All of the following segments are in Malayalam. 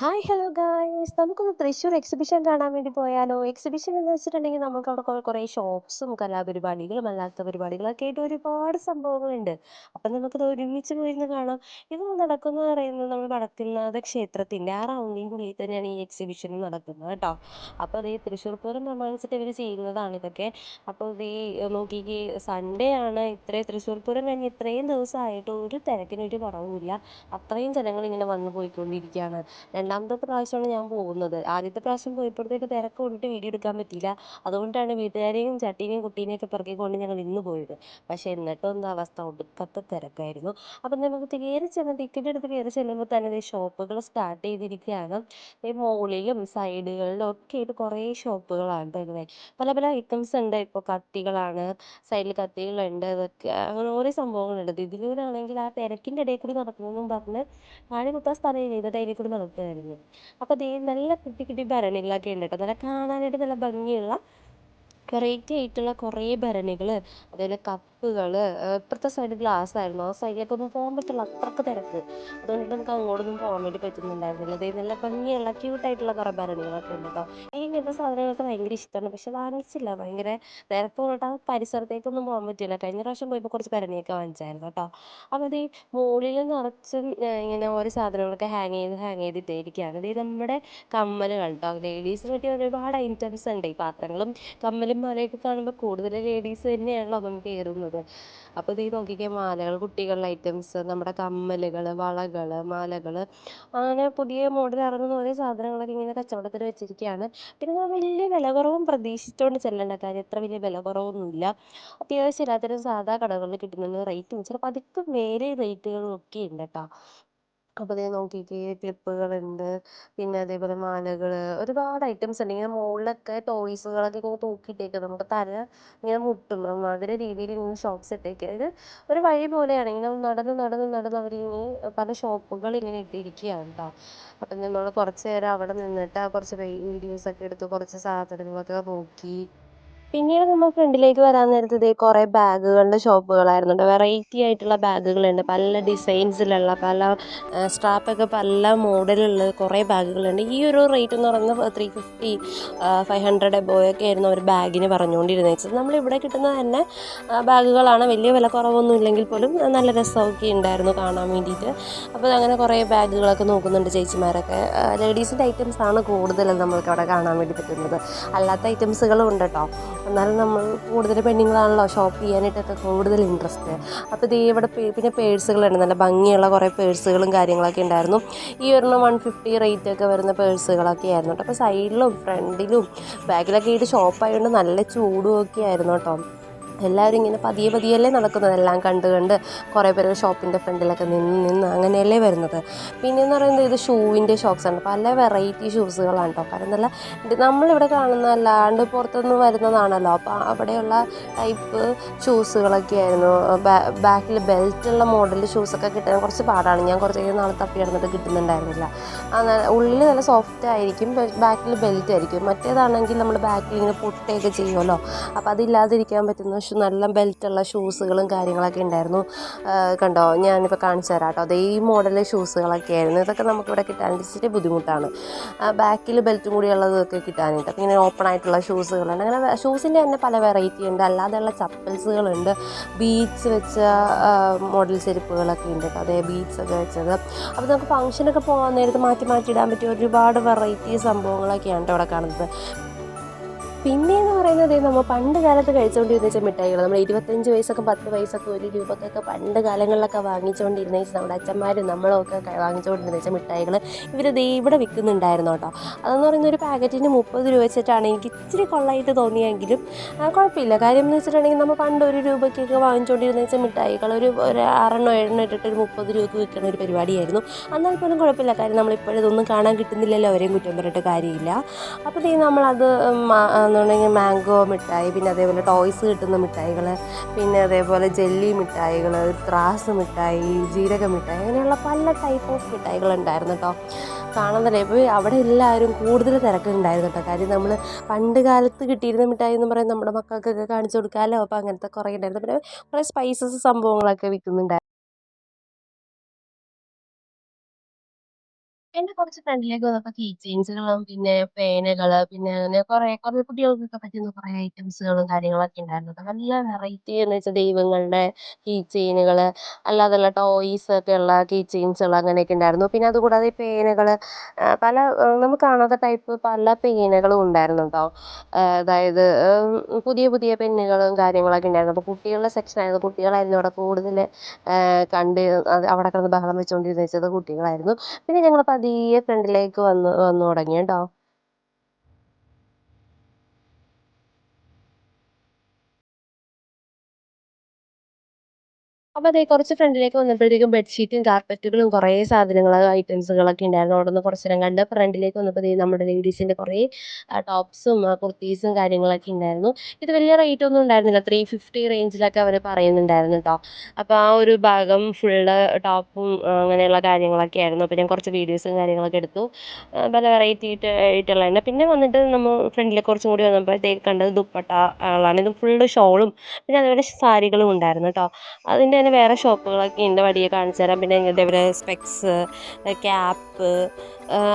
ഹായ് ഹലോ ഗായ്സ് നമുക്കൊന്ന് തൃശ്ശൂർ എക്സിബിഷൻ കാണാൻ വേണ്ടി പോയാലോ? എക്സിബിഷൻ എന്ന് വെച്ചിട്ടുണ്ടെങ്കിൽ നമുക്ക് അവിടെ കുറെ ഷോപ്സും കലാപരിപാടികളും അല്ലാത്ത പരിപാടികളൊക്കെ ആയിട്ട് ഒരുപാട് സംഭവങ്ങളുണ്ട്. അപ്പം നമുക്കത് ഒരുമിച്ച് പോയിരുന്ന് കാണാം. ഇത് നടക്കുന്നത് പറയുന്നത് നമ്മൾ വടക്കുംനാഥ ക്ഷേത്രത്തിന്റെ ആ റൗണ്ടിനുള്ളിൽ തന്നെയാണ് ഈ എക്സിബിഷൻ നടക്കുന്നത് കേട്ടോ. അപ്പോൾ ഈ തൃശ്ശൂർ പൂരം പ്രമാണിച്ചിട്ട് ഇവർ ചെയ്യുന്നതാണ് ഇതൊക്കെ. അപ്പോൾ ഇത് ഈ നോക്കിക്കേ സൺഡേ ആണ് ഇത്രയും തൃശ്ശൂർ പൂരം കഴിഞ്ഞ് ഇത്രയും ദിവസമായിട്ട് ഒരു തിരക്കിനൊരു കുറവുമില്ല. അത്രയും ജനങ്ങൾ ഇങ്ങനെ വന്നു പോയിക്കൊണ്ടിരിക്കുകയാണ്. രണ്ടാമത്തെ പ്രാവശ്യമാണ് ഞാൻ പോകുന്നത്. ആദ്യത്തെ പ്രാവശ്യം പോയപ്പോഴത്തേക്ക് തിരക്ക് കൊണ്ടിട്ട് വീഡിയോ എടുക്കാൻ പറ്റിയില്ല. അതുകൊണ്ടാണ് വീട്ടുകാരെയും ചട്ടീനെയും കുട്ടീനെയും ഒക്കെ കൊണ്ട് ഞങ്ങൾ ഇന്ന് പോയത്. പക്ഷേ എന്നിട്ടും എന്താ അവസ്ഥ? ഒടുക്കത്തെ തിരക്കായിരുന്നു. അപ്പം നമുക്ക് കയറി ചെന്ന് ടിക്കറ്റ് എടുത്ത് കയറി ചെല്ലുമ്പോൾ തന്നെ ഷോപ്പുകൾ സ്റ്റാർട്ട് ചെയ്തിരിക്കുകയാണ്. ഈ മുകളിലും സൈഡുകളിലും ഒക്കെ ആയിട്ട് കുറേ ഷോപ്പുകളാണ് ഇങ്ങനെ. പല പല ഐറ്റംസ് ഉണ്ട്. ഇപ്പോൾ കത്തികളാണ് സൈഡിൽ കത്തികളുണ്ട് ഉണ്ട്. അങ്ങനെ ഓരോ സംഭവങ്ങളുണ്ട്. ഇതിലൂടെ ആണെങ്കിൽ ആ തിരക്കിന്റെ ഇടയിൽ കൂടി നടക്കണമെന്നും പറഞ്ഞ് കാൽ കുത്താൻ സ്ഥലമില്ല ഇതിന്റെ ഇടയിൽ കൂടി നടക്കുകയായിരുന്നു അപ്പോൾ ദേ നല്ല കുട്ടി കുട്ടി ഭരണികളൊക്കെ ഉണ്ട് കേട്ടോ. നല്ല കാണാനായിട്ട് നല്ല ഭംഗിയുള്ള വെറൈറ്റി ആയിട്ടുള്ള കുറേ ഭരണികൾ അതേപോലെ കപ്പുകൾ ഇപ്പുറത്തെ സൈഡ് ഗ്ലാസ് ആയിരുന്നു. ആ സൈഡിലേക്ക് ഒന്നും പോകാൻ പറ്റില്ല. അത്രയ്ക്ക് തിരക്ക്. അതുകൊണ്ട് നമുക്ക് അങ്ങോട്ടൊന്നും പോകാൻ വേണ്ടി പറ്റുന്നുണ്ടായിരുന്നില്ല. ദേ നല്ല ഭംഗിയുള്ള ക്യൂട്ടായിട്ടുള്ള കുറേ ഭരണികളൊക്കെ ഉണ്ട് കേട്ടോ ഈ ഇങ്ങനത്തെ സാധനങ്ങളൊക്കെ ഭയങ്കര ഇഷ്ടമാണ് പക്ഷെ വാങ്ങിച്ചില്ല. ഭയങ്കര കൊണ്ടിട്ട് ആ പരിസരത്തേക്കൊന്നും പോകാൻ പറ്റില്ല കഴിഞ്ഞ പ്രാവശ്യം പോയപ്പോൾ കുറച്ച് ഭരണിയൊക്കെ വാങ്ങിച്ചായിരുന്നു കേട്ടോ അപ്പോൾ ദേ മുകളിൽ നിറച്ചും ഇങ്ങനെ ഓരോ സാധനങ്ങളൊക്കെ ഹാങ് ചെയ്ത് ഹാങ് ചെയ്ത് അതായത് നമ്മുടെ കമ്മലുകൾ കേട്ടോ ലേഡീസിന് പറ്റിയ ഒരുപാട് ഐറ്റംസ് ഉണ്ട്. ഈ പാത്രങ്ങളും കമ്മലും മലയൊക്കെ കാണുമ്പോൾ കൂടുതൽ ലേഡീസ് തന്നെയാണല്ലോ അതൊന്നും കയറുന്നത് അപ്പോൾ ഇത് നോക്കിക്കേ മാലകൾ കുട്ടികളുടെ ഐറ്റംസ് നമ്മുടെ കമ്മലുകൾ വളകൾ മാലകൾ അങ്ങനെ പുതിയ മോഡൽ ഇറങ്ങുന്ന ഓരോ സാധനങ്ങളൊക്കെ ഇങ്ങനെ കച്ചവടത്തിന് വെച്ചിരിക്കുകയാണ് പിന്നെ നമ്മൾ വലിയ വില കുറവും പ്രതീക്ഷിച്ചുകൊണ്ട് ചെല്ലേണ്ട കാര്യം അത്ര വലിയ വില കുറവൊന്നുമില്ല അത്യാവശ്യം എല്ലാത്തിനും സാധാ കടകളിൽ കിട്ടുന്ന റേറ്റും ചിലപ്പോൾ അതിക്ക് വേറെ റേറ്റുകളും ഒക്കെ ഉണ്ട് കേട്ടോ. അപ്പോൾ ദേ നോക്കിയിട്ട് ക്ലിപ്പുകളുണ്ട്. പിന്നെ അതേപോലെ മാലകൾ ഒരുപാട് ഐറ്റംസ് ഉണ്ട്. ഇങ്ങനെ മുകളിലൊക്കെ ടോയ്സുകളൊക്കെ ഇങ്ങനെ തൂക്കിയിട്ടേക്കുന്നത് നമുക്ക് തല ഇങ്ങനെ മുട്ടും. അമ്മാതിരി രീതിയിൽ ഇങ്ങനെ ഷോപ്സ് ഇട്ടേക്കുക ഇത് ഒരു വഴി പോലെയാണ്. ഇങ്ങനെ നടന്ന് നടന്ന് നടന്ന് അവർ പല ഷോപ്പുകൾ ഇങ്ങനെ ഇട്ടിരിക്കുകയാണ് കേട്ടോ അപ്പം നമ്മൾ കുറച്ച് നേരം അവിടെ നിന്നിട്ട് കുറച്ച് വീഡിയോസ് ഒക്കെ എടുത്ത് കുറച്ച് സാധനങ്ങളൊക്കെ നോക്കി. പിന്നീട് നമ്മൾ ഫ്രണ്ടിലേക്ക് വരാൻ നേരത്ത് ദേ കുറേ ബാഗുകളുടെ ഷോപ്പുകളായിരുന്നു വെറൈറ്റി ആയിട്ടുള്ള ബാഗുകളുണ്ട്. പല ഡിസൈൻസിലുള്ള പല സ്ട്രാപ്പൊക്കെ പല മോഡലുള്ള കുറേ ബാഗുകളുണ്ട്. ഈ ഒരു റേറ്റ് എന്ന് പറയുന്നത് ത്രീ ഫിഫ്റ്റി ഫൈവ് ഹൺഡ്രഡ് എബോയൊക്കെ ആയിരുന്നു അവർ ബാഗിന് പറഞ്ഞുകൊണ്ടിരുന്നത് വെച്ചാൽ നമ്മളിവിടെ കിട്ടുന്ന തന്നെ ബാഗുകളാണ്. വലിയ വില കുറവൊന്നും ഇല്ലെങ്കിൽ പോലും നല്ല രസമൊക്കെ ഉണ്ടായിരുന്നു കാണാൻ വേണ്ടിയിട്ട്. അപ്പോൾ അങ്ങനെ കുറേ ബാഗുകളൊക്കെ നോക്കുന്നുണ്ട് ചേച്ചിമാരൊക്കെ. ലേഡീസിന്റെ ആണ് കൂടുതലും നമ്മൾക്ക് അവിടെ കാണാൻ വേണ്ടി പറ്റുന്നത്. അല്ലാത്ത ഐറ്റംസുകളും ഉണ്ട് കേട്ടോ എന്നാലും നമ്മൾ കൂടുതൽ പെണ്ണുങ്ങളാണല്ലോ ഷോപ്പ് ചെയ്യാനായിട്ടൊക്കെ കൂടുതൽ ഇൻട്രസ്റ്റ് അപ്പോൾ ഇത് ഇവിടെ പിന്നെ പേഴ്സുകളുണ്ട്. നല്ല ഭംഗിയുള്ള കുറേ പേഴ്സുകളും കാര്യങ്ങളൊക്കെ ഉണ്ടായിരുന്നു. ഈ ഒരെണ്ണം വൺ ഫിഫ്റ്റി റേറ്റ് ഒക്കെ വരുന്ന പേഴ്സുകളൊക്കെ ആയിരുന്നു കേട്ടോ. അപ്പോൾ സൈഡിലും ഫ്രണ്ടിലും ബാക്കിലൊക്കെ ആയിട്ട് ഷോപ്പായതുകൊണ്ട് നല്ല ചൂടും ഒക്കെ ആയിരുന്നു കേട്ടോ. എല്ലാവരും ഇങ്ങനെ പതിയെ പതിയല്ലേ നടക്കുന്നത്. എല്ലാം കണ്ട് കണ്ട് കുറേ പേര് ഷോപ്പിന്റെ ഫ്രണ്ടിലൊക്കെ നിന്ന് നിന്ന് അങ്ങനെയല്ലേ വരുന്നത്. പിന്നെയെന്ന് പറയുന്നത് ഇത് ഷൂവിന്റെ ഷോപ്സാണ് പല വെറൈറ്റി ഷൂസുകളാണ് കേട്ടോ കാരണം നല്ല നമ്മളിവിടെ കാണുന്ന അല്ലാണ്ട് പുറത്തുനിന്ന് വരുന്നതാണല്ലോ. അപ്പോൾ അവിടെയുള്ള ടൈപ്പ് ഷൂസുകളൊക്കെ ആയിരുന്നു. ബാക്കിൽ ബെൽറ്റുള്ള മോഡൽ ഷൂസൊക്കെ കിട്ടാൻ കുറച്ച് പാടാണ്. ഞാൻ കുറച്ച് നാൾ തപ്പി കിടന്നിട്ട് കിട്ടുന്നുണ്ടായിരുന്നില്ല. ഉള്ളിൽ നല്ല സോഫ്റ്റ് ആയിരിക്കും. ബാക്കിൽ ബെൽറ്റ് ആയിരിക്കും. മറ്റേതാണെങ്കിൽ നമ്മൾ ബാക്കിൽ ഇങ്ങനെ പൊട്ടുകയൊക്കെ ചെയ്യുമല്ലോ. അപ്പോൾ അതില്ലാതിരിക്കാൻ പറ്റുന്ന അത്യാവശ്യം നല്ല ബെൽറ്റുള്ള ഷൂസുകളും കാര്യങ്ങളൊക്കെ ഉണ്ടായിരുന്നു. കണ്ടോ? ഞാനിപ്പോൾ കാണിച്ചു തരാം കേട്ടോ. അതേ മോഡൽ ഷൂസുകളൊക്കെ ആയിരുന്നു. ഇതൊക്കെ നമുക്കിവിടെ കിട്ടാൻ ഇച്ചിരി ബുദ്ധിമുട്ടാണ്. ബാക്കിൽ ബെൽറ്റും കൂടി ഉള്ളതൊക്കെ കിട്ടാനായിട്ട്. അപ്പോൾ ഇങ്ങനെ ഓപ്പൺ ആയിട്ടുള്ള ഷൂസുകളുണ്ട്. അങ്ങനെ ഷൂസിന്റെ തന്നെ പല വെറൈറ്റി ഉണ്ട്. അല്ലാതെയുള്ള ചപ്പൽസുകളുണ്ട്. ബീഡ്സ് വെച്ച മോഡൽ ചെരുപ്പുകളൊക്കെ ഉണ്ട് കേട്ടോ. അതേ ബീഡ്സ് ഒക്കെ വെച്ചത്. അപ്പോൾ നമുക്ക് ഫംഗ്ഷനൊക്കെ പോകാൻ നേരത്ത് മാറ്റി മാറ്റി ഇടാൻ പറ്റിയ ഒരുപാട് വെറൈറ്റി സംഭവങ്ങളൊക്കെയാണ് അവിടെ കാണുന്നത്. പിന്നെയെന്ന് പറയുന്നത് നമ്മൾ പണ്ട് കാലത്ത് കഴിച്ചുകൊണ്ടിരുന്ന മിഠായികൾ നമ്മൾ ഇരുപത്തഞ്ച് വയസ്സൊക്കെ പത്ത് വയസ്സൊക്കെ ഒരു രൂപക്കൊക്കെ പണ്ട് കാലങ്ങളിലൊക്കെ വാങ്ങിച്ചുകൊണ്ടിരുന്ന നമ്മുടെ അച്ഛന്മാരും നമ്മളൊക്കെ വാങ്ങിച്ചുകൊണ്ടിരുന്ന മിഠായികൾ ഇവർ ഇവിടെ വിൽക്കുന്നുണ്ടായിരുന്നു കേട്ടോ. അതെന്ന് പറയുന്ന ഒരു പാക്കറ്റിന് മുപ്പത് രൂപ വെച്ചിട്ടാണ് എനിക്ക് ഇച്ചിരി കൊള്ളായിട്ട് തോന്നിയെങ്കിലും കുഴപ്പമില്ല. കാര്യം എന്ന് വെച്ചിട്ടുണ്ടെങ്കിൽ നമ്മൾ പണ്ട് ഒരു രൂപയ്ക്കൊക്കെ വാങ്ങിച്ചുകൊണ്ടിരുന്ന മിഠായികൾ ഒരു ഒരു ആറെണ്ണോ ഏഴെണ്ണം ഇട്ടിട്ട് ഒരു മുപ്പത് രൂപയ്ക്ക് വിൽക്കുന്ന ഒരു പരിപാടിയായിരുന്നു. എന്നാൽ പോലും കുഴപ്പമില്ല. കാര്യം നമ്മളിപ്പോഴും ഇതൊന്നും കാണാൻ കിട്ടുന്നില്ലല്ലോ. അവരെയും കുറ്റം പറഞ്ഞിട്ട് കാര്യമില്ല. അപ്പോൾ ദേ നമ്മളത് എന്നുണ്ടെങ്കിൽ മാംഗോ മിഠായി പിന്നെ അതേപോലെ ടോയ്സ് കിട്ടുന്ന മിഠായികൾ പിന്നെ അതേപോലെ ജെല്ലി മിഠായികൾ ത്രാസ് മിഠായി ജീരക മിഠായി അങ്ങനെയുള്ള പല ടൈപ്പ് ഓഫ് മിഠായികൾ ഉണ്ടായിരുന്നു കേട്ടോ കാണുന്നില്ല ഇപ്പോൾ അവിടെ എല്ലാവരും കൂടുതൽ തിരക്കുണ്ടായിരുന്നു കേട്ടോ കാര്യം നമ്മൾ പണ്ട് കാലത്ത് കിട്ടിയിരുന്ന മിഠായി എന്ന് പറയുന്നത് നമ്മുടെ മക്കൾക്കൊക്കെ കാണിച്ചു കൊടുക്കാമല്ലോ. അപ്പോൾ അങ്ങനത്തെ കുറേ ഉണ്ടായിരുന്നു. പിന്നെ കുറേ സ്പൈസസ് സംഭവങ്ങളൊക്കെ വിൽക്കുന്നുണ്ടായിരുന്നു. എന്റെ കുറച്ച് ഫ്രണ്ടിലേക്ക് വന്നപ്പോ കീ ചെയിൻസുകളും പിന്നെ പേനകൾ പിന്നെ അങ്ങനെ കുറെ കുറെ കുട്ടികൾക്കൊക്കെ പറ്റുന്ന കുറെ ഐറ്റംസുകളും കാര്യങ്ങളൊക്കെ ഉണ്ടായിരുന്നു. ട്ടോ. നല്ല വെറൈറ്റി എന്ന് വെച്ചാൽ ദൈവങ്ങളുടെ കീ ചെയിനുകൾ അല്ലാതുള്ള ടോയ്സ് ഒക്കെ ഉള്ള കീ ചെയിൻസുകൾ അങ്ങനെയൊക്കെ ഉണ്ടായിരുന്നു. പിന്നെ അതുകൂടാതെ പേനകൾ പല നമുക്ക് കാണാത്ത ടൈപ്പ് പല പേനകളും ഉണ്ടായിരുന്നു കേട്ടോ അതായത് പുതിയ പുതിയ പെന്നുകളും കാര്യങ്ങളൊക്കെ ഉണ്ടായിരുന്നു. അപ്പോൾ കുട്ടികളുടെ സെക്ഷൻ ആയിരുന്നു. കുട്ടികളായിരുന്നു അവിടെ കൂടുതൽ കണ്ട് അവിടെ കിടന്ന് ബഹളം വെച്ചുകൊണ്ടിരുന്നത് കുട്ടികളായിരുന്നു. പിന്നെ ഞങ്ങൾ പതിയെ ഫ്രണ്ടിലേക്ക് വന്ന് വന്നു തുടങ്ങി കേട്ടോ. അപ്പോൾ അതേ കുറച്ച് ഫ്രണ്ടിലേക്ക് വന്നപ്പോഴത്തേക്കും ബെഡ്ഷീറ്റും കാർപ്പറ്റുകളും കുറേ സാധനങ്ങൾ ഐറ്റംസുകളൊക്കെ ഉണ്ടായിരുന്നു. അവിടെ നിന്ന് കുറച്ച് നേരം കണ്ട് ഫ്രണ്ടിലേക്ക് വന്നപ്പോൾ നമ്മുടെ ലേഡീസിന്റെ കുറേ ടോപ്സും കുർത്തീസും കാര്യങ്ങളൊക്കെ ഉണ്ടായിരുന്നു. ഇത് വലിയ റേറ്റ് ഒന്നും ഉണ്ടായിരുന്നില്ല. ത്രീ ഫിഫ്റ്റി റേഞ്ചിലൊക്കെ അവർ പറയുന്നുണ്ടായിരുന്നു കേട്ടോ അപ്പോൾ ആ ഒരു ഭാഗം ഫുള്ള് ടോപ്പും അങ്ങനെയുള്ള കാര്യങ്ങളൊക്കെ ആയിരുന്നു. അപ്പോൾ ഞാൻ കുറച്ച് വീഡിയോസും കാര്യങ്ങളൊക്കെ എടുത്തു. പല വെറൈറ്റി ആയിട്ടുള്ളതാണ് പിന്നെ വന്നിട്ട് നമ്മൾ ഫ്രണ്ടിലേക്ക് കുറച്ചും കൂടി വന്നപ്പോഴത്തേക്ക് കണ്ടത് ദുപ്പട്ട ആണ് ഇത് ഫുള്ള് ഷോളും പിന്നെ അതുപോലെ സാരികളും ഉണ്ടായിരുന്നു കേട്ടോ അതിന്റെ തന്നെ വേറെ ഷോപ്പുകളൊക്കെ ഉണ്ട് വഴിയെ കാണിച്ചു തരാം. പിന്നെ ഇതേപോലെ സ്പെക്സ് ക്യാപ്പ്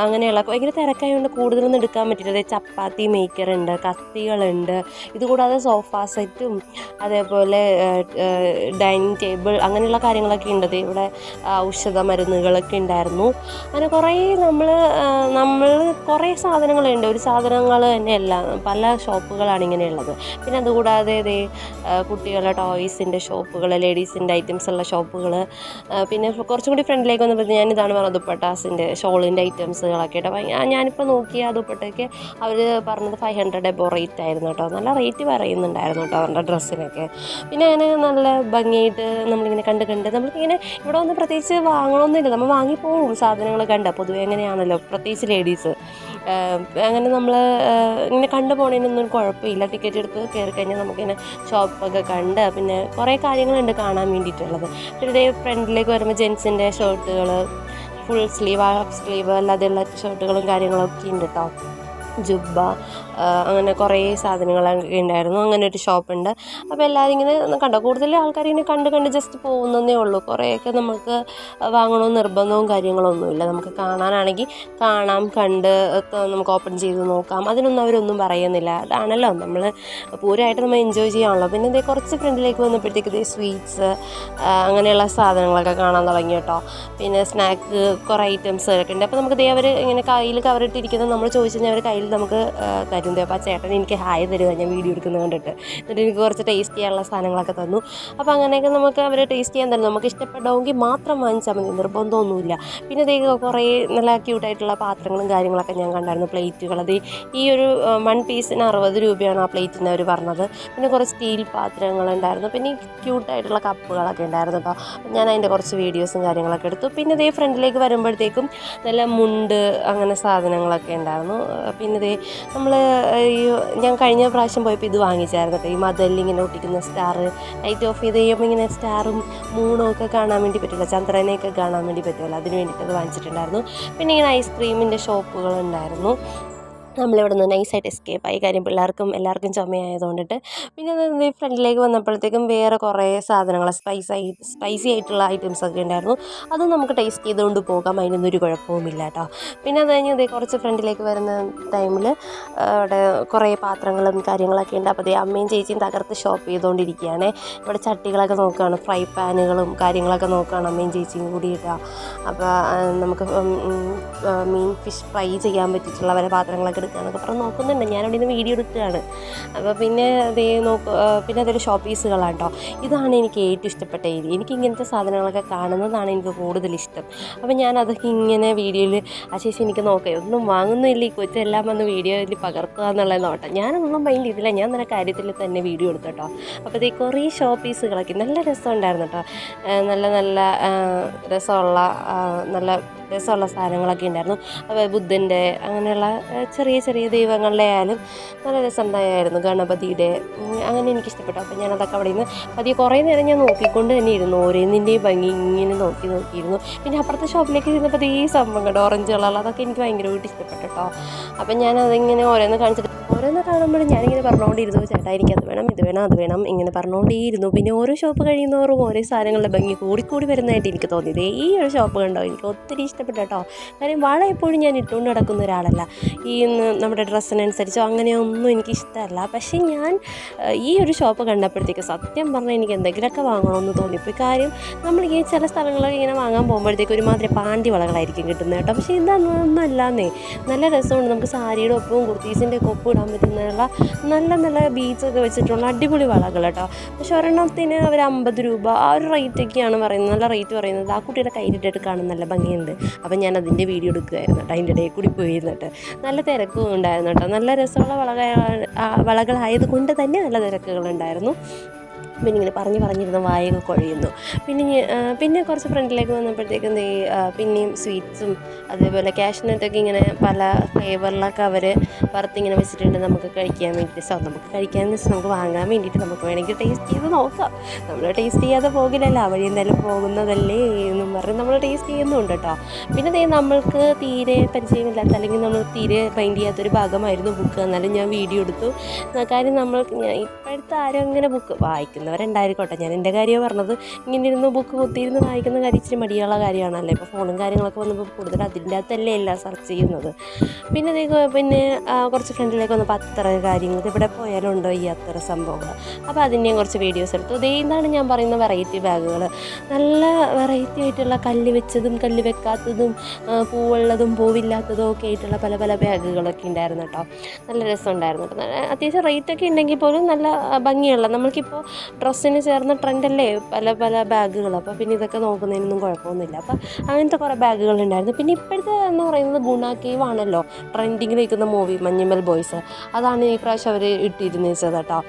അങ്ങനെയുള്ള ഭയങ്കര തിരക്കായതുകൊണ്ട് കൂടുതലൊന്നും എടുക്കാൻ പറ്റില്ല. ചപ്പാത്തി മേക്കർ ഉണ്ട് കത്തികളുണ്ട്. ഇതുകൂടാതെ സോഫ സെറ്റും അതേപോലെ ഡൈനിങ് ടേബിൾ അങ്ങനെയുള്ള കാര്യങ്ങളൊക്കെ ഉണ്ട്. ഇവിടെ ഔഷധ മരുന്നുകളൊക്കെ ഉണ്ടായിരുന്നു. അങ്ങനെ കുറേ നമ്മൾ നമ്മൾ കുറേ സാധനങ്ങളുണ്ട്. ഒരു സാധനങ്ങൾ തന്നെയല്ല പല ഷോപ്പുകളാണ് ഇങ്ങനെയുള്ളത്. പിന്നെ അതുകൂടാതെ കുട്ടികളുടെ ടോയ്സിന്റെ ഷോപ്പുകൾ ലേഡീസിന്റെ ഐറ്റംസ് ഉള്ള ഷോപ്പുകൾ പിന്നെ കുറച്ചും കൂടി ഫ്രണ്ടിലേക്ക് വന്നപ്പോൾ ഞാൻ ഇതാണ് പറഞ്ഞത് ദുപ്പട്ടാസിന്റെ ഷോളിന്റെ ഐറ്റംസുകളൊക്കെ കേട്ടോ ഞാനിപ്പോൾ നോക്കിയ ആ ദുപ്പട്ടയ്ക്ക് അവർ പറഞ്ഞത് ഫൈവ് ഹൺഡ്രഡ് എബോ റേറ്റ് ആയിരുന്നു കേട്ടോ നല്ല റേറ്റ് പറയുന്നുണ്ടായിരുന്നു കേട്ടോ അവരുടെ ഡ്രസ്സിനൊക്കെ പിന്നെ ഞാൻ നല്ല ഭംഗിയായിട്ട് നമ്മളിങ്ങനെ കണ്ട് കണ്ട് നമ്മളിങ്ങനെ ഇവിടെ വന്ന് പ്രത്യേകിച്ച് വാങ്ങണമെന്നില്ല നമ്മൾ വാങ്ങിപ്പോവും സാധനങ്ങൾ കണ്ട. പൊതുവെ അങ്ങനെയാണല്ലോ. പ്രത്യേകിച്ച് ലേഡീസ് അങ്ങനെ നമ്മൾ ഇങ്ങനെ കണ്ടു പോണതിനൊന്നും കുഴപ്പമില്ല. ടിക്കറ്റ് എടുത്ത് കയറി കഴിഞ്ഞാൽ നമുക്കിങ്ങനെ ഷോപ്പൊക്കെ കണ്ട് പിന്നെ കുറേ കാര്യങ്ങളുണ്ട് കാണാൻ വേണ്ടിയിട്ടുള്ളത്. പിന്നെ ഇതേ ഫ്രണ്ടിലേക്ക് വരുമ്പോൾ ജെൻസിന്റെ ഷർട്ടുകൾ ഫുൾ സ്ലീവ് ഹാഫ് സ്ലീവ് അല്ലാതെയുള്ള ഷർട്ടുകളും കാര്യങ്ങളൊക്കെ ഉണ്ട് കേട്ടോ ജുബ്ബ അങ്ങനെ കുറേ സാധനങ്ങളൊക്കെ ഉണ്ടായിരുന്നു. അങ്ങനെ ഒരു ഷോപ്പുണ്ട്. അപ്പോൾ എല്ലാവരും ഇങ്ങനെ കണ്ടോ. കൂടുതൽ ആൾക്കാർ ഇങ്ങനെ കണ്ട് കണ്ട് ജസ്റ്റ് പോകുന്നതേ ഉള്ളൂ. കുറേയൊക്കെ നമുക്ക് വാങ്ങണമെന്ന് നിർബന്ധവും കാര്യങ്ങളൊന്നുമില്ല. നമുക്ക് കാണാനാണെങ്കിൽ കാണാം കണ്ട് നമുക്ക് ഓപ്പൺ ചെയ്ത് നോക്കാം. അതിനൊന്നും അവരൊന്നും പറയുന്നില്ല. അതാണല്ലോ നമ്മൾ പൂരമായിട്ട് നമ്മൾ എൻജോയ് ചെയ്യാണല്ലോ പിന്നെ ഇതേ കുറച്ച് ഫ്രണ്ടിലേക്ക് വന്നപ്പോഴത്തേക്ക് ഇതേ സ്വീറ്റ്സ് അങ്ങനെയുള്ള സാധനങ്ങളൊക്കെ കാണാൻ തുടങ്ങി കേട്ടോ. പിന്നെ സ്നാക്ക് കുറേ ഐറ്റംസ് ഒക്കെ ഉണ്ട്. അപ്പോൾ നമുക്ക് ദേ അവർ ഇങ്ങനെ കയ്യിൽ കവറിട്ടിരിക്കുന്നത് നമ്മൾ ചോദിച്ചു കഴിഞ്ഞാൽ അവർ കയ്യിൽ നമുക്ക് ആ, തരും. അപ്പോൾ ആ ചേട്ടൻ എനിക്ക് ഹായ് തരുക ഞാൻ വീഡിയോ എടുക്കുന്നത് കണ്ടിട്ട്. എന്നിട്ട് എനിക്ക് കുറച്ച് ടേസ്റ്റ് ചെയ്യാനുള്ള സാധനങ്ങളൊക്കെ തന്നു. അപ്പോൾ അങ്ങനെയൊക്കെ നമുക്ക് അവർ ടേസ്റ്റ് ചെയ്യാൻ തരും. നമുക്ക് ഇഷ്ടപ്പെടുമെങ്കിൽ മാത്രം വാങ്ങിച്ചാൽ മതി. നിർബന്ധമൊന്നുമില്ല. പിന്നെ ഇതേ കുറേ നല്ല ക്യൂട്ടായിട്ടുള്ള പാത്രങ്ങളും കാര്യങ്ങളൊക്കെ ഞാൻ കണ്ടായിരുന്നു. പ്ലേറ്റുകൾ. അത് ഈ ഒരു വൺ പീസിന് അറുപത് രൂപയാണ് ആ പ്ലേറ്റിന് അവർ പറഞ്ഞത്. പിന്നെ കുറേ സ്റ്റീൽ പാത്രങ്ങളുണ്ടായിരുന്നു പിന്നെ ക്യൂട്ടായിട്ടുള്ള കപ്പുകളൊക്കെ ഉണ്ടായിരുന്നു കേട്ടോ. ഞാൻ അതിന്റെ കുറച്ച് വീഡിയോസും കാര്യങ്ങളൊക്കെ എടുത്തു. പിന്നെ ഇതേ ഫ്രണ്ടിലേക്ക് വരുമ്പോഴത്തേക്കും നല്ല മുണ്ട് അങ്ങനെ സാധനങ്ങളൊക്കെ ഉണ്ടായിരുന്നു. പിന്നെ ഇതേ നമ്മൾ ഈ ഞാൻ കഴിഞ്ഞ പ്രാവശ്യം പോയപ്പോൾ ഇത് വാങ്ങിച്ചായിരുന്നു ഈ മതിലിൽ ഇങ്ങനെ ഒട്ടിക്കുന്ന സ്റ്റാർ നൈറ്റ് ഓഫ് ചെയ്ത് കഴിയുമ്പോൾ ഇങ്ങനെ സ്റ്റാറും മൂണും ഒക്കെ കാണാൻ വേണ്ടി പറ്റില്ല. ചന്ദ്രനെയൊക്കെ കാണാൻ വേണ്ടി പറ്റുമല്ലോ അതിന് വേണ്ടിയിട്ട് അത് വാങ്ങിച്ചിട്ടുണ്ടായിരുന്നു. പിന്നെ ഇങ്ങനെ ഐസ്ക്രീമിന്റെ ഷോപ്പുകളുണ്ടായിരുന്നു നമ്മളിവിടെ നിന്ന് നൈസായിട്ട് എസ്കേപ്പ് ആയി. കാര്യം പിള്ളേർക്കും എല്ലാവർക്കും ചുമയായതുകൊണ്ടിട്ട് പിന്നെ ഈ ഫ്രണ്ടിലേക്ക് വന്നപ്പോഴത്തേക്കും വേറെ കുറേ സാധനങ്ങൾ സ്പൈസ് ആയി സ്പൈസി ആയിട്ടുള്ള ഐറ്റംസ് ഒക്കെ ഉണ്ടായിരുന്നു. അതും നമുക്ക് ടേസ്റ്റ് ചെയ്തുകൊണ്ട് പോകാം. അതിനൊന്നും ഒരു കുഴപ്പവുമില്ല കേട്ടോ. പിന്നെ അത് കഴിഞ്ഞ് ഇതേ കുറച്ച് ഫ്രണ്ടിലേക്ക് വരുന്ന ടൈമിൽ അവിടെ കുറേ പാത്രങ്ങളും കാര്യങ്ങളൊക്കെ ഉണ്ട്. അപ്പോൾ അമ്മയും ചേച്ചിയും തകർത്ത് ഷോപ്പ് ചെയ്തുകൊണ്ടിരിക്കുകയാണ്. ഇവിടെ ചട്ടികളൊക്കെ നോക്കുകയാണ്. ഫ്രൈ പാനുകളും കാര്യങ്ങളൊക്കെ നോക്കുകയാണ് അമ്മയും ചേച്ചിയും കൂടി കേട്ടോ. അപ്പോൾ നമുക്ക് മീൻ ഫിഷ് ഫ്രൈ ചെയ്യാൻ പറ്റിയിട്ടുള്ള പല പാത്രങ്ങളൊക്കെ എടുക്കുകയെന്നൊക്കെ പറഞ്ഞ് നോക്കുന്നുണ്ട്. ഞാനവിടെ നിന്ന് വീഡിയോ എടുക്കുകയാണ്. അപ്പോൾ പിന്നെ അത് നോക്ക് പിന്നെ അതൊരു ഷോപ്പ് പീസുകളാണ് കേട്ടോ ഇതാണ് എനിക്ക് ഏറ്റവും ഇഷ്ടപ്പെട്ട ഏരിയ എനിക്ക് ഇങ്ങനത്തെ സാധനങ്ങളൊക്കെ കാണുന്നതാണ് എനിക്ക് കൂടുതൽ ഇഷ്ടം. അപ്പോൾ ഞാൻ അതൊക്കെ ഇങ്ങനെ വീഡിയോയിൽ ആ ചേച്ചി എനിക്ക് നോക്കാം ഒന്നും വാങ്ങുന്നില്ല ഈ കൊച്ചെല്ലാം വന്ന് വീഡിയോയിൽ പകർത്തുക എന്നുള്ള നോട്ടം. ഞാനൊന്നും മൈൻഡ് ചെയ്തില്ല. ഞാൻ നല്ല കാര്യത്തിൽ തന്നെ വീഡിയോ എടുത്തു കേട്ടോ. അപ്പോൾ ഇത് കുറേ ഷോപ്പ് പീസുകളൊക്കെ നല്ല രസമുണ്ടായിരുന്നു കേട്ടോ. നല്ല നല്ല രസമുള്ള നല്ല രസമുള്ള സാധനങ്ങളൊക്കെ ഉണ്ടായിരുന്നു. അപ്പോൾ ബുദ്ധന്റെ അങ്ങനെയുള്ള ചെറിയ ചെറിയ ചെറിയ ദൈവങ്ങളുടെ ആയാലും നല്ല രസമുണ്ടായിരുന്നു ഗണപതിയുടെ. അങ്ങനെ എനിക്ക് ഇഷ്ടപ്പെട്ടു അപ്പോൾ ഞാനതൊക്കെ അവിടെ നിന്ന് പതിയെ കുറേ നേരം ഞാൻ നോക്കിക്കൊണ്ട് തന്നെ ഇരുന്നു. ഓരോന്നിന്റെയും ഭംഗി ഇങ്ങനെ നോക്കി നോക്കിയിരുന്നു. പിന്നെ അപ്പുറത്തെ ഷോപ്പിലേക്ക് ഇരുന്നപ്പോൾ ഈ സംഭവം കേട്ടോ ഓറഞ്ച് കളർ അതൊക്കെ എനിക്ക് ഭയങ്കരമായിട്ട് ഇഷ്ടപ്പെട്ടു കേട്ടോ. അപ്പം ഞാനതിങ്ങനെ ഓരോന്ന് കാണിച്ചിട്ട് ഓരോന്ന് കാണുമ്പോഴും ഞാനിങ്ങനെ പറഞ്ഞുകൊണ്ടിരുന്നു ചേട്ടാ എനിക്കത് വേണം ഇത് വേണം അത് വേണം ഇങ്ങനെ പറഞ്ഞുകൊണ്ടേയിരുന്നു. പിന്നെ ഓരോ ഷോപ്പ് കഴിയുന്നവരും ഓരോ സാധനങ്ങളുടെ ഭംഗി കൂടിക്കൂടി വരുന്നതായിട്ട് എനിക്ക് തോന്നിയത് ഈ ഒരു ഷോപ്പ് കണ്ടോ? എനിക്ക് ഒത്തിരി ഇഷ്ടപ്പെട്ടു കേട്ടോ. കാര്യം വള എപ്പോഴും ഞാൻ ഇട്ടുകൊണ്ട് നടക്കുന്ന ഒരാളല്ല. ഈ ന- നമ്മുടെ ഡ്രസ്സിനനുസരിച്ചോ അങ്ങനെയൊന്നും എനിക്കിഷ്ടമല്ല. പക്ഷേ ഞാൻ ഈ ഒരു ഷോപ്പ് കണ്ടപ്പോഴത്തേക്ക് സത്യം പറഞ്ഞാൽ എനിക്ക് എന്തെങ്കിലുമൊക്കെ വാങ്ങണമെന്ന് തോന്നിപ്പോയി കാര്യം നമ്മൾ ഈ ചില സ്ഥലങ്ങളൊക്കെ ഇങ്ങനെ വാങ്ങാൻ പോകുമ്പോഴത്തേക്ക് ഒരുമാതിരി പാണ്ടി വളകളായിരിക്കും കിട്ടുന്നത് കേട്ടോ. പക്ഷേ ഇതൊന്നും അല്ലാന്നേ നല്ല രസമുണ്ട്. നമുക്ക് സാരിയുടെ ഒപ്പവും കുർത്തീസിന്റെ ഒക്കെ ഒപ്പം ഇടാൻ പറ്റുന്നതിനുള്ള നല്ല നല്ല ബീച്ചൊക്കെ വെച്ചിട്ടുള്ള അടിപൊളി വളകൾ കേട്ടോ. പക്ഷെ ഒരെണ്ണത്തിന് അവർ അമ്പത് രൂപ ആ ഒരു റേറ്റൊക്കെയാണ് പറയുന്നത്. നല്ല റേറ്റ് പറയുന്നത്. ആ കുട്ടിയുടെ കയ്യിലിട്ടിട്ട് കാണാൻ നല്ല ഭംഗിയുണ്ട്. അപ്പം ഞാൻ അതിന്റെ വീഡിയോ എടുക്കുകയായിരുന്നു കേട്ടോ. അതിന്റെ ഇടയിൽ കൂടി പോയിരുന്നിട്ട് നല്ല തിരക്കും ഉണ്ടായിരുന്നു കേട്ടോ. നല്ല രസമുള്ള വളക ആ വളകളായത് കൊണ്ട് തന്നെ നല്ല തിരക്കുകളുണ്ടായിരുന്നു. പിന്നെ ഇങ്ങനെ പറഞ്ഞ് പറഞ്ഞിരുന്ന വായൊക്കെ കുഴയുന്നു. പിന്നെ പിന്നെ കുറച്ച് ഫ്രണ്ടിലേക്ക് വന്നപ്പോഴത്തേക്കും ആ, പിന്നെയും സ്വീറ്റ്സും അതേപോലെ കാഷ്നട്ടൊക്കെ ഇങ്ങനെ പല ഫ്ലേവറിലൊക്കെ അവർ വറുത്തിങ്ങനെ വെച്ചിട്ടുണ്ട് നമുക്ക് കഴിക്കാൻ വേണ്ടിയിട്ട്. സോ നമുക്ക് കഴിക്കാൻ വെച്ച് നമുക്ക് വാങ്ങാൻ വേണ്ടിയിട്ട് നമുക്ക് വേണമെങ്കിൽ ടേസ്റ്റ് ചെയ്ത് നോക്കാം. നമ്മൾ ടേസ്റ്റ് ചെയ്യാതെ പോകില്ലല്ലോ. ആ വഴി എന്തായാലും പോകുന്നതല്ലേ എന്നും പറഞ്ഞ് നമ്മൾ ടേസ്റ്റ് ചെയ്യുന്നുണ്ട് കേട്ടോ. പിന്നെ ദേ നമ്മൾക്ക് തീരെ പരിചയമില്ലാത്ത അല്ലെങ്കിൽ നമ്മൾ തീരെ മൈൻഡ് ചെയ്യാത്തൊരു ഭാഗമായിരുന്നു ബുക്ക്. എന്നാലും ഞാൻ വീഡിയോ എടുത്തു. കാര്യം നമ്മൾ ഇപ്പോഴത്തെ ആരും അങ്ങനെ ബുക്ക് വായിക്കുന്നവരുണ്ടായിരിക്കോട്ടെ ഞാൻ എന്റെ കാര്യമാണ് പറഞ്ഞത്. ഇങ്ങനെ ഇരുന്ന് ബുക്ക് കുത്തിയിരുന്ന് വായിക്കുന്ന കാര്യം ഇച്ചിരി മടിയുള്ള കാര്യമാണല്ലോ? ഇപ്പോൾ ഫോണും കാര്യങ്ങളൊക്കെ വന്നപ്പോൾ കൂടുതൽ അതിന്റെ അകത്തല്ലേ എല്ലാം സെർച്ച് ചെയ്യുന്നത്. പിന്നെ പിന്നെ കുറച്ച് ഫ്രണ്ടിലേക്ക് വന്നപ്പോൾ അത്ര കാര്യങ്ങൾ ഇവിടെ പോയാലും ഉണ്ടോ ഈ അത്ര സംഭവങ്ങൾ? അപ്പോൾ അതിന്റെയും കുറച്ച് വീഡിയോസ് എടുത്തു. ദേ ഇതാണ് ഞാൻ പറയുന്ന വെറൈറ്റി ബാഗുകൾ നല്ല വെറൈറ്റി ആയിട്ടുള്ള കല്ല് വെച്ചതും കല്ല് വെക്കാത്തതും പൂവുള്ളതും പൂവില്ലാത്തതും ഒക്കെ ആയിട്ടുള്ള പല പല ബാഗുകളൊക്കെ ഉണ്ടായിരുന്നു കേട്ടോ. നല്ല രസമുണ്ടായിരുന്നു കേട്ടോ. അത്യാവശ്യം റേറ്റൊക്കെ ഉണ്ടെങ്കിൽ പോലും നല്ല ഭംഗിയുള്ള. നമ്മൾക്കിപ്പോൾ ഡ്രസ്സിന് ചേർന്ന ട്രെൻഡല്ലേ പല പല ബാഗുകൾ. അപ്പോൾ പിന്നെ ഇതൊക്കെ നോക്കുന്നതിനൊന്നും കുഴപ്പമൊന്നുമില്ല. അപ്പോൾ അങ്ങനത്തെ കുറേ ബാഗുകൾ ഉണ്ടായിരുന്നു. പിന്നെ ഇപ്പോഴത്തെ എന്ന് പറയുന്നത് ഗുണ കേവ് ആണല്ലോ. ട്രെൻഡിങ്ങിൽ നിൽക്കുന്ന മൂവി മഞ്ഞുമൽ ബോയ്സ് അതാണ് ഈ പ്രാവശ്യം അവർ ഇട്ടിരുന്നത് കേട്ടോ.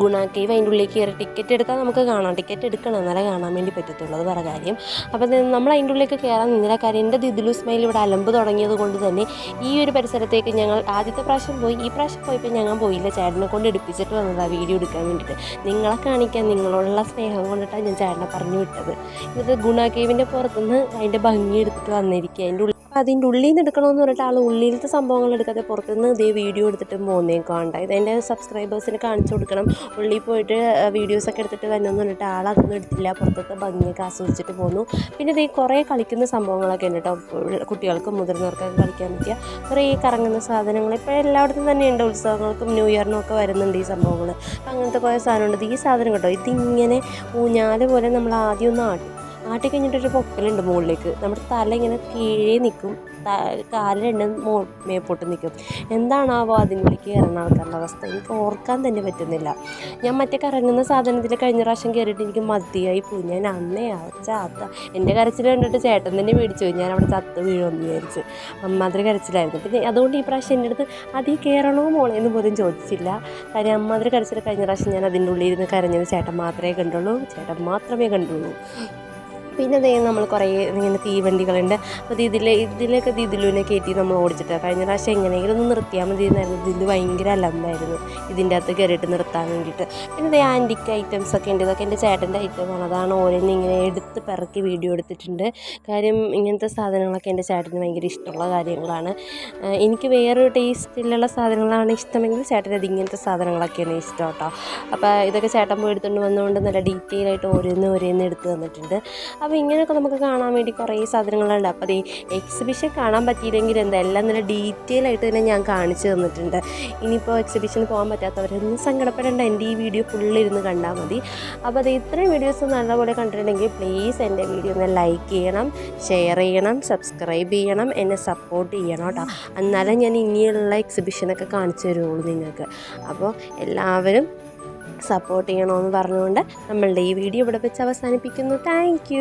ഗുണ അതിന്റെ ഉള്ളിലേക്ക് കയറി ടിക്കറ്റ് എടുത്താൽ നമുക്ക് കാണാം. ടിക്കറ്റ് എടുക്കണം. എന്നാലേ കാണാൻ വേണ്ടി പറ്റത്തുള്ളൂ. അത് വേറെ കാര്യം. അപ്പം നമ്മൾ അതിന്റെ ഉള്ളിലേക്ക് കയറാൻ നിന്നില്ല. കാര്യം എന്റെ ദിദുലു സ്മൈൽ ഇവിടെ അലമ്പ് തുടങ്ങിയത് കൊണ്ട് തന്നെ ഈ ഒരു പരിസരത്തേക്ക് ഞങ്ങൾ ആദ്യത്തെ പ്രാവശ്യം പോയി. ഈ പ്രാവശ്യം പോയപ്പോൾ ഞങ്ങൾ പോയില്ല. ചേട്ടനെ കൊണ്ട് എടുപ്പിച്ചിട്ട് വന്നതാണ് വീഡിയോ എടുക്കാൻ വേണ്ടിയിട്ട് നിങ്ങളെ കാണിക്കാൻ നിങ്ങളോടുള്ള സ്നേഹം കൊണ്ടിട്ടാണ് ഞാൻ ചേട്ടനെ പറഞ്ഞു വിട്ടത്. ഇത് ഗുണ കേവിന്റെ പുറത്തുനിന്ന് അതിന്റെ ഭംഗി എടുത്തിട്ട് വന്നിരിക്കുക അതിന്റെ ഉള്ളിൽ അപ്പോൾ അതിന്റെ ഉള്ളിൽ നിന്ന് എടുക്കണമെന്ന് പറഞ്ഞിട്ട് ആൾ ഉള്ളിലത്തെ സംഭവങ്ങൾ എടുക്കാതെ പുറത്തുനിന്ന് ഇതേ വീഡിയോ എടുത്തിട്ട് പോകുന്നേക്കാണ്ട ഇത് എന്റെ സബ്സ്ക്രൈബേഴ്സിന് കാണിച്ചു കൊടുക്കണം. ഉള്ളിൽ പോയിട്ട് വീഡിയോസൊക്കെ എടുത്തിട്ട് വരണമെന്ന് പറഞ്ഞിട്ട് ആൾ അതൊന്നും എടുത്തില്ല. പുറത്തത്തെ ഭംഗിയൊക്കെ ആസ്വദിച്ചിട്ട് പോന്നു. പിന്നെ ഇതേ കുറേ കളിക്കുന്ന സംഭവങ്ങളൊക്കെ ഉണ്ട് കേട്ടോ. കുട്ടികൾക്കും മുതിർന്നവർക്കൊക്കെ കളിക്കാൻ പറ്റിയ കുറേ ഈ കറങ്ങുന്ന സാധനങ്ങൾ. ഇപ്പോൾ എല്ലായിടത്തും തന്നെയുണ്ട് ഉത്സവങ്ങൾക്കും ന്യൂ ഇയറിനും ഒക്കെ വരുന്നുണ്ട് ഈ സംഭവങ്ങൾ അങ്ങനത്തെ കുറേ സാധനമുണ്ട് ഈ സാധനം കേട്ടോ ഇതിങ്ങനെ ഊഞ്ഞാൽ പോലെ നമ്മൾ ആദ്യം ഒന്ന് ആട്ടി കഴിഞ്ഞിട്ടൊരു പൊക്കലുണ്ട് മുകളിലേക്ക്. നമ്മുടെ തല ഇങ്ങനെ കീഴേ നിൽക്കും കാൽ മോ മേപ്പോട്ട് നിൽക്കും എന്താണാവോ അതിനുള്ളിലേക്ക് കയറുന്ന ആൾക്കാരുടെ അവസ്ഥ. എനിക്ക് ഓർക്കാൻ തന്നെ പറ്റുന്നില്ല. ഞാൻ മറ്റേ കറങ്ങുന്ന സാധനത്തിൽ കഴിഞ്ഞ പ്രാവശ്യം കയറിയിട്ട് എനിക്ക് മതിയായി പോയി. ഞാൻ അന്നേ ചാത്ത എന്റെ കരച്ചിൽ കണ്ടിട്ട് ചേട്ടൻ തന്നെ മേടിച്ചു പോയി. ഞാൻ അവിടെ ചത്ത് വീഴുമെന്ന് വിചാരിച്ച് അമ്മാതിരി കരച്ചിലായിരുന്നു. പിന്നെ അതുകൊണ്ട് ഈ പ്രാവശ്യം എന്റെ അടുത്ത് അതിൽ കയറണോ മോളെ? എന്ന് പോലും ചോദിച്ചില്ല. കാര്യം അമ്മാതിരി കരച്ചിൽ കഴിഞ്ഞ പ്രാവശ്യം ഞാൻ അതിന്റെ ഉള്ളിൽ ഇരുന്ന് കരഞ്ഞത് ചേട്ടൻ മാത്രമേ കണ്ടുള്ളൂ. ചേട്ടൻ മാത്രമേ കണ്ടുള്ളൂ. പിന്നെ ദേ നമ്മൾ കുറേ ഇങ്ങനെ തീവണ്ടികളുണ്ട്. അപ്പോൾ ഇതിൽ ഇതിലൊക്കെ ദിദിലുവിനെ കയറ്റി നമ്മൾ ഓടിച്ചിട്ട് കഴിഞ്ഞ പ്രാവശ്യം എങ്ങനെയെങ്കിലും ഒന്ന് നിർത്തിയാൽ മതി എന്നായിരുന്നു. ഇതിൽ ഭയങ്കര അലമ്പായിരുന്നു. ഇതിന്റെ അകത്ത് കയറിയിട്ട് നിർത്താൻ വേണ്ടിയിട്ട്. പിന്നെ ദേ ആന്റിക് ഐറ്റംസ് ഒക്കെ ഉണ്ട്. ഇതൊക്കെ എന്റെ ചേട്ടന്റെ ഐറ്റമാണ് അതാണ് ഓരോന്ന് ഇങ്ങനെ എടുത്ത് പിറക്കി വീഡിയോ എടുത്തിട്ടുണ്ട്. കാര്യം ഇങ്ങനത്തെ സാധനങ്ങളൊക്കെ എന്റെ ചേട്ടന് ഭയങ്കര ഇഷ്ടമുള്ള കാര്യങ്ങളാണ്. എനിക്ക് വേറൊരു ടേസ്റ്റിലുള്ള സാധനങ്ങളാണ് ഇഷ്ടമെങ്കിൽ ചേട്ടൻ അത് ഇങ്ങനത്തെ സാധനങ്ങളൊക്കെയാണ് ഇഷ്ടം കേട്ടോ. അപ്പോൾ ഇതൊക്കെ ചേട്ടൻ പോയി എടുത്തുകൊണ്ട് വന്നുകൊണ്ട് നല്ല ഡീറ്റെയിൽ ആയിട്ട് ഓരോന്ന് ഓരോന്ന് എടുത്ത് തന്നിട്ടുണ്ട്. അപ്പോൾ ഇങ്ങനെയൊക്കെ നമുക്ക് കാണാൻ വേണ്ടി കുറേ സാധനങ്ങളുണ്ട്. അപ്പോൾ ഈ എക്സിബിഷൻ കാണാൻ പറ്റിയില്ലെങ്കിൽ എന്താ എല്ലാം നല്ല ഡീറ്റെയിൽ ആയിട്ട് തന്നെ ഞാൻ കാണിച്ചു തന്നിട്ടുണ്ട്. ഇനിയിപ്പോൾ എക്സിബിഷന് പോകാൻ പറ്റാത്തവരൊന്നും സങ്കടപ്പെടേണ്ട. എന്റെ ഈ വീഡിയോ ഫുള്ളിരുന്ന് കണ്ടാൽ മതി. അപ്പോൾ അത് ഇത്രയും വീഡിയോസ് നല്ലപോലെ കണ്ടിട്ടുണ്ടെങ്കിൽ പ്ലീസ് എന്റെ വീഡിയോ ഒന്ന് ലൈക്ക് ചെയ്യണം ഷെയർ ചെയ്യണം സബ്സ്ക്രൈബ് ചെയ്യണം എന്നെ സപ്പോർട്ട് ചെയ്യണം കേട്ടോ. എന്നാലേ ഞാൻ ഇനിയുള്ള എക്സിബിഷനൊക്കെ കാണിച്ചു തരുള്ളൂ നിങ്ങൾക്ക്. അപ്പോൾ എല്ലാവരും സപ്പോർട്ട് ചെയ്യണമെന്ന് പറഞ്ഞുകൊണ്ട് നമ്മളുടെ ഈ വീഡിയോ ഇവിടെ വെച്ച് അവസാനിപ്പിക്കുന്നു. താങ്ക്